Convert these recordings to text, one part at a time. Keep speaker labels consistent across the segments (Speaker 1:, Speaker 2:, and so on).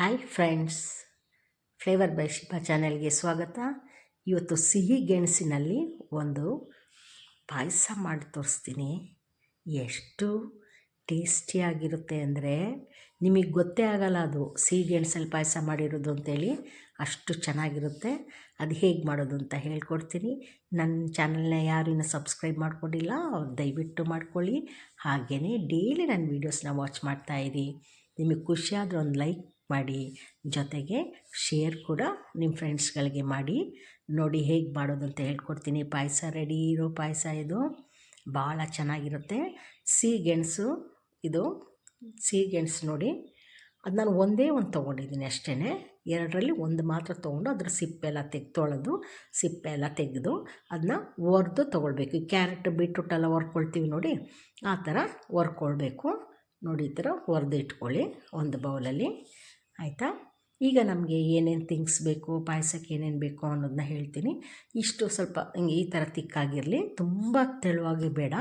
Speaker 1: Hi friends flavour by Shilpa ಚಾನೆಲ್ಗೆ ಸ್ವಾಗತ. ಇವತ್ತು ಸಿಹಿ ಗೆಣಸಿನಲ್ಲಿ ಒಂದು ಪಾಯಸ ಮಾಡಿ ತೋರಿಸ್ತೀನಿ. ಎಷ್ಟು ಟೇಸ್ಟಿಯಾಗಿರುತ್ತೆ ಅಂದರೆ ನಿಮಗೆ ಗೊತ್ತೇ ಆಗಲ್ಲ ಅದು ಸಿಹಿ ಗೆಣಸಲ್ಲಿ ಪಾಯಸ ಮಾಡಿರೋದು ಅಂತೇಳಿ, ಅಷ್ಟು ಚೆನ್ನಾಗಿರುತ್ತೆ. ಅದು ಹೇಗೆ ಮಾಡೋದು ಅಂತ ಹೇಳ್ಕೊಡ್ತೀನಿ. ನನ್ನ ಚಾನಲ್ನ ಯಾರು ಇನ್ನೂ ಸಬ್ಸ್ಕ್ರೈಬ್ ಮಾಡ್ಕೊಂಡಿಲ್ಲ, ದಯವಿಟ್ಟು ಮಾಡ್ಕೊಳ್ಳಿ. ಹಾಗೆಯೇ ಡೈಲಿ ನನ್ನ ವೀಡಿಯೋಸ್ನ ವಾಚ್ ಮಾಡ್ತಾಯಿರಿ ನಿಮಗೆ ಖುಷಿಯಾದರೆ ಒಂದು ಲೈಕ್ ಮಾಡಿ ಜೊತೆಗೆ ಶೇರ್ ಕೂಡ ನಿಮ್ಮ ಫ್ರೆಂಡ್ಸ್ಗಳಿಗೆ ಮಾಡಿ. ನೋಡಿ ಹೇಗೆ ಮಾಡೋದು ಅಂತ ಹೇಳ್ಕೊಡ್ತೀನಿ. ಪಾಯಸ ರೆಡಿ ಇರೋ ಪಾಯಸ ಇದು. ಭಾಳ ಚೆನ್ನಾಗಿರುತ್ತೆ. ಸಿಹಿ ಗೆಣಸು ಇದು. ಸಿಹಿ ಗೆಣಸು ನೋಡಿ. ಅದು ನಾನು ಒಂದೇ ಒಂದು ತೊಗೊಂಡಿದ್ದೀನಿ ಅಷ್ಟೇ ಎರಡರಲ್ಲಿ ಒಂದು ಮಾತ್ರ ತೊಗೊಂಡು ಅದ್ರ ಸಿಪ್ಪೆ ಎಲ್ಲ ತೆಗ್ದು ತೊಳೆದು ಸಿಪ್ಪೆ ಎಲ್ಲ ತೆಗೆದು ಅದನ್ನ ಒರೆದು ತೊಗೊಳ್ಬೇಕು. ಕ್ಯಾರೆಟ್, ಬೀಟ್ರೂಟ್ ಎಲ್ಲ ಹೊರ್ಕೊಳ್ತೀವಿ ನೋಡಿ. ಆ ಥರ ಹೊರ್ಕೊಳ್ಬೇಕು ನೋಡಿ ಈ ಥರ ಒರೆದು ಇಟ್ಕೊಳ್ಳಿ ಒಂದು ಬೌಲಲ್ಲಿ ಆಯಿತಾ? ಈಗ ನಮಗೆ ಏನೇನು ಥಿಂಗ್ಸ್ ಬೇಕು, ಪಾಯಸಕ್ಕೆ ಏನೇನು ಬೇಕು ಅನ್ನೋದನ್ನ ಹೇಳ್ತೀನಿ. ಇಷ್ಟು ಸ್ವಲ್ಪ ಹಿಂಗೆ ಈ ಥರ ತಿಕ್ಕಾಗಿರಲಿ ತುಂಬ ತೆಳುವಾಗಿ ಬೇಡ.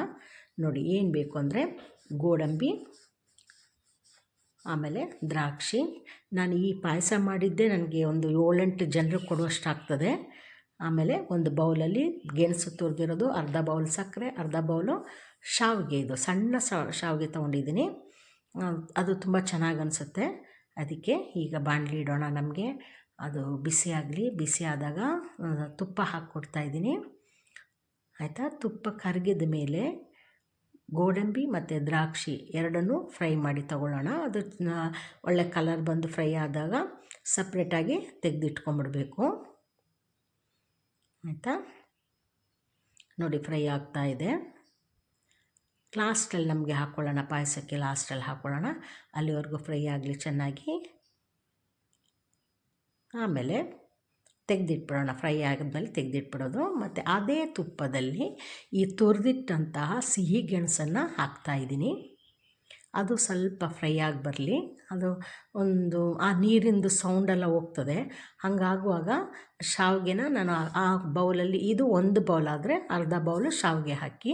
Speaker 1: ನೋಡಿ, ಏನು ಬೇಕು ಅಂದರೆ ಗೋಡಂಬಿ, ಆಮೇಲೆ ದ್ರಾಕ್ಷಿ. ನಾನು ಈ ಪಾಯಸ ಮಾಡಿದ್ದೆ, ನನಗೆ ಒಂದು ಏಳೆಂಟು ಜನರಿಗೆ ಕೊಡುವಷ್ಟಾಗ್ತದೆ ಆಮೇಲೆ ಒಂದು ಬೌಲಲ್ಲಿ ಗೆಣಸು ತುರಿದಿರೋದು, ಅರ್ಧ ಬೌಲ್ ಸಕ್ಕರೆ, ಅರ್ಧ ಬೌಲು ಶಾವಿಗೆ. ಇದು ಸಣ್ಣ ಶಾವಿಗೆ ತೊಗೊಂಡಿದ್ದೀನಿ. ಅದು ತುಂಬ ಚೆನ್ನಾಗಿ ಅನಿಸುತ್ತೆ. ಅದಕ್ಕೆ ಈಗ ಬಾಣಲಿ ಇಡೋಣ ನಮಗೆ. ಅದು ಬಿಸಿ ಆಗಲಿ, ಬಿಸಿ ಆದಾಗ ತುಪ್ಪ ಹಾಕ್ಕೊಡ್ತಾ ಇದ್ದೀನಿ. ಆಯಿತಾ? ತುಪ್ಪ ಕರಗಿದ ಮೇಲೆ ಗೋಡಂಬಿ ಮತ್ತು ದ್ರಾಕ್ಷಿ ಎರಡನ್ನೂ ಫ್ರೈ ಮಾಡಿ ತಗೊಳ್ಳೋಣ. ಅದು ಒಳ್ಳೆ ಕಲರ್ ಬಂದು ಫ್ರೈ ಆದಾಗ ಸಪ್ರೇಟಾಗಿ ತೆಗೆದಿಟ್ಕೊಂಬಿಡಬೇಕು. ಆಯಿತಾ? ನೋಡಿ, ಫ್ರೈ ಆಗ್ತಾ ಇದೆ. ಲಾಸ್ಟಲ್ಲಿ ನಮಗೆ ಹಾಕ್ಕೊಳ್ಳೋಣ ಪಾಯಸಕ್ಕೆ ಲಾಸ್ಟಲ್ಲಿ ಹಾಕ್ಕೊಳ್ಳೋಣ ಅಲ್ಲಿವರೆಗೂ ಫ್ರೈ ಆಗಲಿ ಚೆನ್ನಾಗಿ. ಆಮೇಲೆ ತೆಗೆದಿಟ್ಬಿಡೋಣ, ಫ್ರೈ ಆಗಿದ್ಮೇಲೆ ತೆಗೆದಿಟ್ಬಿಡೋದು. ಮತ್ತು ಅದೇ ತುಪ್ಪದಲ್ಲಿ ಈ ತುರಿದಿಟ್ಟಂತಹ ಸಿಹಿ ಗೆಣಸನ್ನು ಹಾಕ್ತಾಯಿದ್ದೀನಿ ಅದು ಸ್ವಲ್ಪ ಫ್ರೈ ಆಗಿ ಬರಲಿ. ಅದು ಒಂದು ಆ ನೀರಿಂದು ಸೌಂಡೆಲ್ಲ ಹೋಗ್ತದೆ. ಹಾಗಾಗುವಾಗ ಶಾವಿಗೆನ ನಾನು ಆ ಬೌಲಲ್ಲಿ ಇದು ಒಂದು ಬೌಲ್ ಆದರೆ ಅರ್ಧ ಬೌಲು ಶಾವಿಗೆ ಹಾಕಿ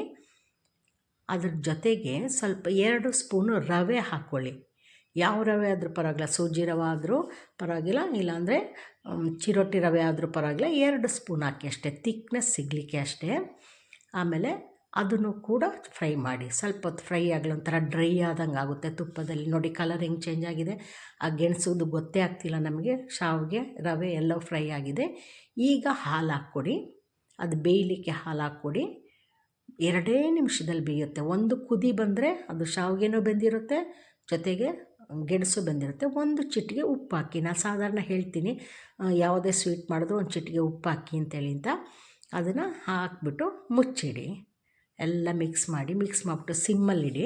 Speaker 1: ಅದ್ರ ಜೊತೆಗೆ ಸ್ವಲ್ಪ ಎರಡು ಸ್ಪೂನು ರವೆ ಹಾಕ್ಕೊಳ್ಳಿ. ಯಾವ ರವೆ ಆದರೂ ಪರವಾಗಿಲ್ಲ, ಸೂಜಿ ರವೆ ಆದರೂ ಪರವಾಗಿಲ್ಲ, ಇಲ್ಲಾಂದರೆ ಚಿರೋಟಿ ರವೆ ಆದರೂ ಪರವಾಗಿಲ್ಲ, ಎರಡು ಸ್ಪೂನ್ ಹಾಕಿ ಅಷ್ಟೇ ತಿಕ್ನೆಸ್ ಸಿಗಲಿಕ್ಕೆ ಅಷ್ಟೇ. ಆಮೇಲೆ ಅದನ್ನು ಕೂಡ ಫ್ರೈ ಮಾಡಿ, ಸ್ವಲ್ಪ ಹೊತ್ತು ಫ್ರೈ ಆಗಲಿ, ಒಂಥರ ಡ್ರೈ ಆದಂಗೆ ಆಗುತ್ತೆ ತುಪ್ಪದಲ್ಲಿ. ನೋಡಿ, ಕಲರ್ ಹೆಂಗೆ ಚೇಂಜ್ ಆಗಿದೆ. ಆ ಗೆಣಸುದು ಗೊತ್ತೇ ಆಗ್ತಿಲ್ಲ ನಮಗೆ, ಶಾವಿಗೆ ರವೆ ಎಲ್ಲ ಫ್ರೈ ಆಗಿದೆ. ಈಗ ಹಾಲು ಹಾಕ್ಕೊಡಿ, ಅದು ಬೇಯಲಿಕ್ಕೆ ಹಾಲು ಹಾಕ್ಕೊಡಿ. ಎರಡೇ ನಿಮಿಷದಲ್ಲಿ ಬೇಯುತ್ತೆ. ಒಂದು ಕುದಿ ಬಂದರೆ ಅದು ಶಾವಿಗೆನೂ ಬೆಂದಿರುತ್ತೆ, ಜೊತೆಗೆ ಗೆಣಸು ಬೆಂದಿರುತ್ತೆ. ಒಂದು ಚಿಟಿಗೆ ಉಪ್ಪು ಹಾಕಿ, ನಾನು ಸಾಧಾರಣ ಹೇಳ್ತೀನಿ ಯಾವುದೇ ಸ್ವೀಟ್ ಮಾಡಿದ್ರೂ ಒಂದು ಚಿಟಿಗೆ ಉಪ್ಪು ಹಾಕಿ ಅಂತೇಳಿ ಅಂತ ಅದನ್ನು ಹಾಕ್ಬಿಟ್ಟು ಮುಚ್ಚಿಡಿ. ಎಲ್ಲ ಮಿಕ್ಸ್ ಮಾಡಿ ಮಿಕ್ಸ್ ಮಾಡಿಬಿಟ್ಟು ಸಿಮ್ಮಲ್ಲಿಡಿ.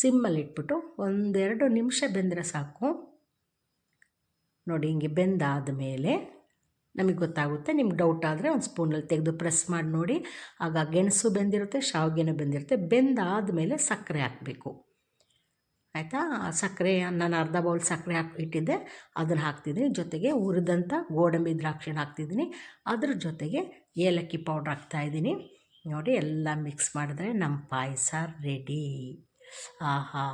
Speaker 1: ಸಿಮ್ಮಲ್ಲಿ ಇಟ್ಬಿಟ್ಟು ಒಂದೆರಡು ನಿಮಿಷ ಬೆಂದರೆ ಸಾಕು. ನೋಡಿ, ಹಿಂಗೆ ಬೆಂದಾದ ಮೇಲೆ ನಮಗೆ ಗೊತ್ತಾಗುತ್ತೆ. ನಿಮ್ಗೆ ಡೌಟ್ ಆದರೆ ಒಂದು ಸ್ಪೂನಲ್ಲಿ ತೆಗೆದು ಪ್ರೆಸ್ ಮಾಡಿ ನೋಡಿ. ಆಗ ಗೆಣಸು ಬೆಂದಿರುತ್ತೆ, ಶಾವಿಗೆನೂ ಬೆಂದಿರುತ್ತೆ. ಬೆಂದಾದ ಮೇಲೆ ಸಕ್ಕರೆ ಹಾಕಬೇಕು. ಆಯಿತಾ? ಸಕ್ಕರೆ, ನಾನು ಅರ್ಧ ಬೌಲ್ ಸಕ್ಕರೆ ಹಾಕಿ, ಇಟ್ಟಿದ್ದೆ. ಅದನ್ನು ಹಾಕ್ತಿದ್ದೀನಿ. ಜೊತೆಗೆ ಹುರಿದಂಥ ಗೋಡಂಬಿ ದ್ರಾಕ್ಷಿನ ಹಾಕ್ತಿದ್ದೀನಿ. ಅದ್ರ ಜೊತೆಗೆ ಏಲಕ್ಕಿ ಪೌಡ್ರ್ ಹಾಕ್ತಾಯಿದ್ದೀನಿ ನೋಡಿ, ಎಲ್ಲ ಮಿಕ್ಸ್ ಮಾಡಿದ್ರೆ ನಮ್ಮ ಪಾಯಸ ರೆಡಿ ಆಹಾ!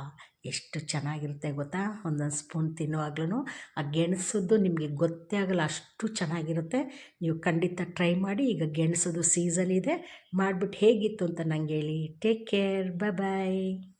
Speaker 1: ಎಷ್ಟು ಚೆನ್ನಾಗಿರುತ್ತೆ ಗೊತ್ತಾ? ಒಂದೊಂದು ಸ್ಪೂನ್ ತಿನ್ನುವಾಗ್ಲೂ ಆ ಗೆಣಸದ್ದು ನಿಮಗೆ ಗೊತ್ತೇ ಆಗಲ್ಲ ಅಷ್ಟು ಚೆನ್ನಾಗಿರುತ್ತೆ. ನೀವು ಖಂಡಿತ ಟ್ರೈ ಮಾಡಿ. ಈಗ ಗೆಣಸದ್ದು ಸೀಸನ್ ಇದೆ. ಮಾಡಿಬಿಟ್ಟು ಹೇಗಿತ್ತು ಅಂತ ನಂಗೆ ಹೇಳಿ. Take care bye